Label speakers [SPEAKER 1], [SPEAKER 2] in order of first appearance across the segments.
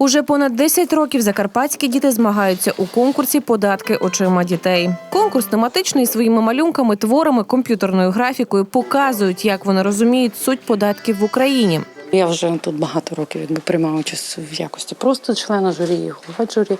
[SPEAKER 1] Уже понад 10 років закарпатські діти змагаються у конкурсі Податки очима дітей. Конкурс тематичний своїми малюнками, творами, комп'ютерною графікою показують, як вони розуміють суть податків в Україні.
[SPEAKER 2] Я вже тут багато років якби приймаю участь в якості просто члена журі і голова журі.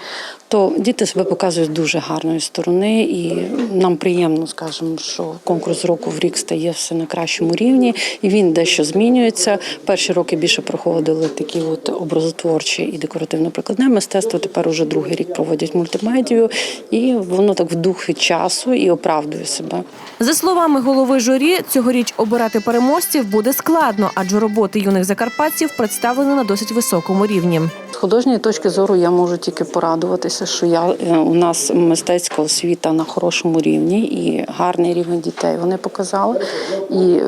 [SPEAKER 2] То діти себе показують дуже гарної сторони, і нам приємно, скажемо, що конкурс року в рік стає все на кращому рівні, і він дещо змінюється. Перші роки більше проходили такі от образотворчі і декоративно-прикладне мистецтво. Тепер уже другий рік проводять мультимедію, і воно так в духі часу і оправдує себе.
[SPEAKER 1] За словами голови журі, цьогоріч обирати переможців буде складно, адже роботи юних закарпатців представлені на досить високому рівні.
[SPEAKER 2] З художньої точки зору я можу тільки порадуватися, що я е, у нас мистецька освіта на хорошому рівні і гарний рівень дітей вони показали. І е,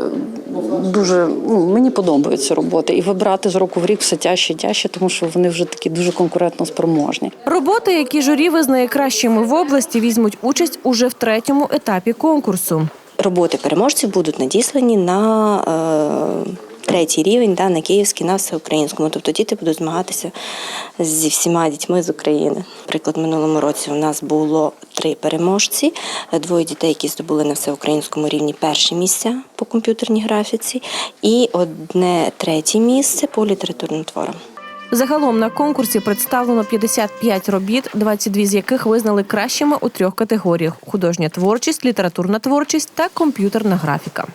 [SPEAKER 2] дуже ну, мені подобаються роботи. І вибирати з року в рік все тяжче і тяжче, тому що вони вже такі дуже конкурентно спроможні.
[SPEAKER 1] Роботи, які журі визнає кращими в області, візьмуть участь уже в третьому етапі конкурсу.
[SPEAKER 3] роботи переможців будуть надіслані на е, третій рівень, да, на київський, на всеукраїнському. Тобто діти будуть змагатися зі всіма дітьми з України. Наприклад, минулому році у нас було три переможці, двоє дітей, які здобули на всеукраїнському рівні перші місця по комп'ютерній графіці, і одне третє місце по літературним творам.
[SPEAKER 1] Загалом на конкурсі представлено 55 робіт, 22 з яких визнали кращими у трьох категоріях: художня творчість, літературна творчість та комп'ютерна графіка.